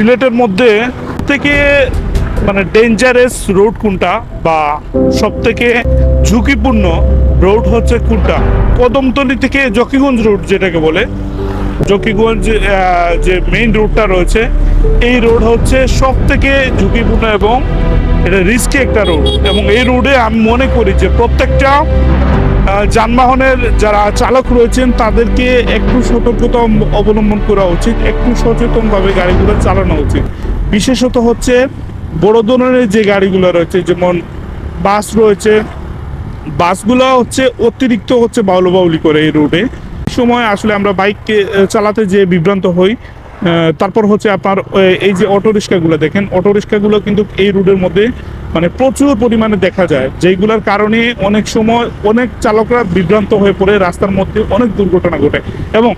সিলেটের মধ্যে থেকে মানে ডেঞ্জারাস রোড কোনটা বা সব থেকে ঝুঁকিপূর্ণ রোড হচ্ছে কোনটা? কদমতলি থেকে জকিগঞ্জ রোড যেটাকে বলে, জকিগঞ্জ যে মেইন রোডটা রয়েছে, এই রোড হচ্ছে সব থেকে ঝুঁকিপূর্ণ এবং এটা রিস্কি একটা রোড এবং এই রোডে আমি মনে করি যে প্রত্যেকটা যানবাহনের যারা চালক রয়েছেন, তাদেরকে একটু সতর্কতা অবলম্বন করা উচিত, একটু সচেতনভাবে গাড়িগুলো চালানো উচিত। বিশেষত হচ্ছে বড় ধরনের যে গাড়িগুলো রয়েছে, যেমন বাস রয়েছে, বাসগুলো হচ্ছে অতিরিক্ত হচ্ছে বাউলো বাউলি করে এই রোডে। সময় আসলে আমরা বাইককে চালাতে যে বিভ্রান্ত হই। তারপর হচ্ছে আপনার এই যে অটো রিক্সাগুলো দেখেন অটো রিক্সাগুলো কিন্তু এই রোডের মধ্যে মানে প্রচুর পরিমাণে দেখা যায় যেগুলোর কারণে অনেক সময় অনেক চালকরা বিভ্রান্ত হয়ে পড়ে, রাস্তার মধ্যে অনেক দুর্ঘটনা ঘটে। এবং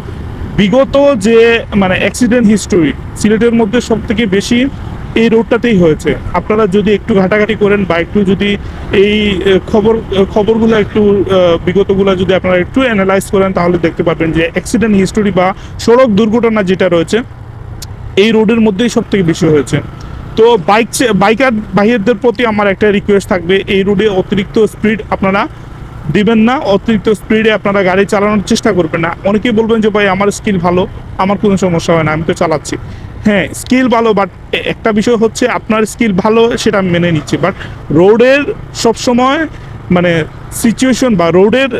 বিগত যে মানে অ্যাক্সিডেন্ট হিস্টোরি সিলেটের মধ্যে সব থেকে বেশি এই রোডটাতেই হয়েছে। আপনারা যদি একটু ঘাটাঘাটি করেন বা একটু যদি এই খবর খবরগুলো একটু বিগতগুলো যদি আপনারা একটু অ্যানালাইজ করেন, তাহলে দেখতে পারবেন যে অ্যাক্সিডেন্ট হিস্টোরি বা সড়ক দুর্ঘটনা যেটা রয়েছে, এই রোডের মধ্যেই সব থেকে বেশি হয়েছে। তো বাইক বাইকার ভাইয়েরদের প্রতি আমার একটা রিকোয়েস্ট থাকবে, এই রোডে অতিরিক্ত স্পিড আপনারা দিবেন না, অতিরিক্ত স্পিডে আপনারা গাড়ি চালানোর চেষ্টা করবেন না। অনেকেই বলবেন যে, ভাই, আমার স্কিল ভালো, আমার কোনো সমস্যা হয় না, আমি তো চালাচ্ছি। হ্যাঁ স্কিল ভালো বাট একটা বিষয় হচ্ছে আপনার স্কিল ভালো, সেটা আমি মেনে নিচ্ছি। বাট রোডের সবসময় মানে সিচুয়েশন বা রোডের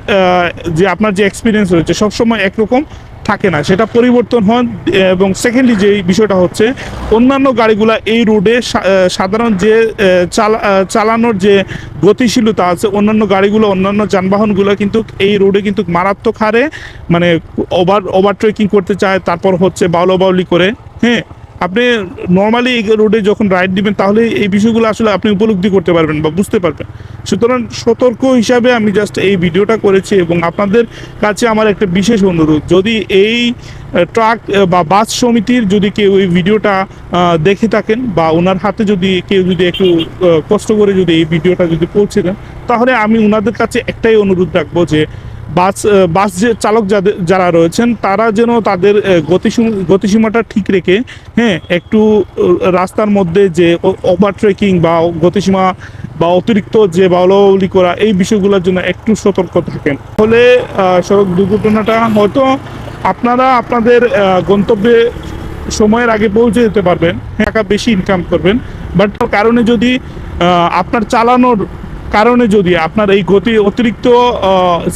যে আপনার যে এক্সপিরিয়েন্স রয়েছে, সবসময় একরকম। থাকে না, সেটা পরিবর্তন হন, এবং সেকেন্ডলি যে বিষয়টা হচ্ছে, অন্যান্য গাড়িগুলা এই রোডে সাধারণ যে চালা- চালানোর যে গতিশীলতা আছে, অন্যান্য গাড়িগুলো, অন্যান্য যানবাহনগুলো কিন্তু এই রোডে কিন্তু মারাত্মক হারে মানে ওভার ওভারটেকিং করতে চায়, তারপর হচ্ছে বাউলো বাউলি করে হ্যাঁ? আপনি নর্মালি এই রোডে যখন রাইড দিবেন তাহলে এই বিষয়গুলো আসলে আপনি উপলব্ধি করতে পারবেন বা বুঝতে পারবেন। সুতরাং সতর্ক হিসাবে আমি জাস্ট এই ভিডিওটা করেছি এবং আপনাদের কাছে আমার একটা বিশেষ অনুরোধ, যদি এই ট্রাক বা বাস সমিতির যদি কেউ এই ভিডিওটা দেখে থাকেন বা ওনার হাতে যদি কেউ যদি একটু কষ্ট করে যদি এই ভিডিওটা যদি পৌঁছে দেন, তাহলে আমি ওনাদের কাছে একটাই অনুরোধ রাখব যে বাস বাস যে চালক যাদের, যারা রয়েছেন, তারা যেন তাদের গতিসীম- গতিসীমাটা ঠিক রেখে হ্যাঁ একটু রাস্তার মধ্যে যে ওভার ট্রেকিং বা গতিসীমা বা অতিরিক্ত যে বাউলাউলি করা, এই বিষয়গুলোর জন্য একটু সতর্ক থাকেন। ফলে সড়ক দুর্ঘটনাটা হয়তো আপনারা আপনাদের গন্তব্যে সময়ের আগে পৌঁছে যেতে পারবেন, টাকা বেশি ইনকাম করবেন বাট কারণে যদি আপনার চালানোর কারণে যদি, আপনার এই গতি অতিরিক্ত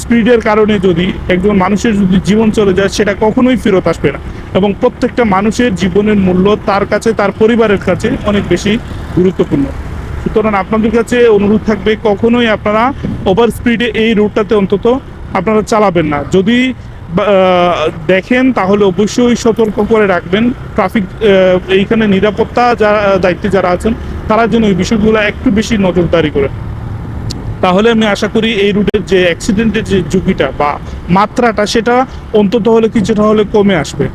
স্পিডের কারণে যদি একজন মানুষের যদি জীবন চলে যায়, সেটা কখনোই ফেরত আসবে না। এবং প্রত্যেকটা মানুষের জীবনের মূল্য তার কাছে, তার পরিবারের কাছে অনেক বেশি গুরুত্বপূর্ণ। সুতরাং আপনাদের কাছে অনুরোধ থাকবে, কখনোই আপনারা ওভার স্পিডে এই রুটটাতে অন্তত আপনারা চালাবেন না। যদি দেখেন, তাহলে অবশ্যই সতর্ক করে রাখবেন। ট্রাফিক এইখানে নিরাপত্তা যারা দায়িত্বে যারা আছেন, তারা যেন এই বিষয়গুলো একটু বেশি নজরদারি করে তাহলে আমি আশা করি এই রুটের যে অ্যাক্সিডেন্টের যে ঝুঁকিটা বা মাত্রাটা, সেটা অন্তত হলে কিছুটা হলে কমে আসবে।